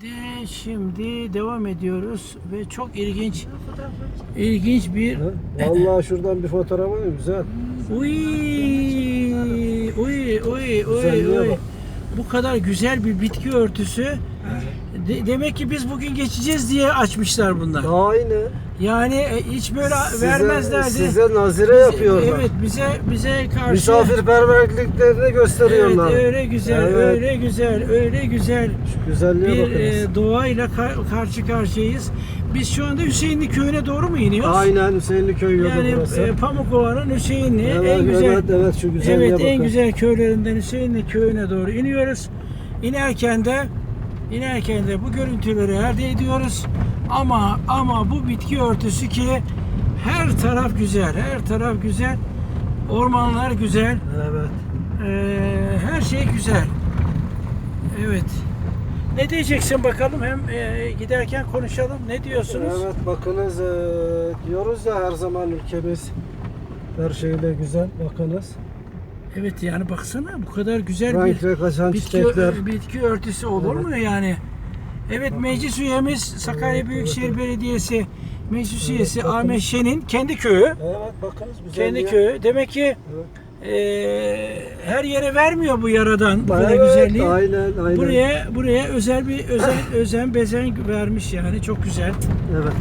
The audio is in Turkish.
Şimdi, şimdi devam ediyoruz ve çok ilginç ilginç bir? Vallahi şuradan bir fotoğraf var güzel. uy uy uy uy uy bu kadar güzel bir bitki örtüsü de- demek ki biz bugün geçeceğiz diye açmışlar bunlar. Aynı. Yani e, hiç böyle Size, vermezlerdi. size nazire Bize- yapıyorlar. Evet bize bize karşı Misafirperverliklerini gösteriyorlar. Evet, öyle güzel, Evet. öyle güzel, öyle güzel Şu güzelliğe bir bakınız. e, doğayla ka- karşı karşıyayız. Biz şu anda Hüseyinli köyüne doğru mu iniyoruz? Aynen Hüseyinli köy yolu Yani burası. e, Pamukova'nın Hüseyinli evet, en güzel evet, evet şu güzelliğe Evet en bakın. güzel köylerinden Hüseyinli köyüne doğru iniyoruz. İnerken de inerken de bu görüntüleri elde ediyoruz. Ama ama bu bitki örtüsü ki her taraf güzel, her taraf güzel. Ormanlar güzel. Evet. Ee, her şey güzel. Evet. Ne diyeceksin bakalım? Hem e, giderken konuşalım. Ne diyorsunuz? Evet bakınız e, diyoruz ya her zaman ülkemiz her şeyle güzel bakınız. Evet yani baksana bu kadar güzel bir Renk renk açan bitki, çiçekler. bitki örtüsü olur mu yani? Evet meclis üyemiz Sakarya Büyükşehir. Belediyesi meclis üyesi. Ahmet Şen'in kendi köyü. Evet bakınız güzelliğe. Kendi köyü. Demek ki Evet. e, her yere vermiyor bu yaradan bu kadar Evet, güzelliği. Aynen aynen. Buraya buraya özel bir özen özen bezen vermiş yani çok güzel. Evet.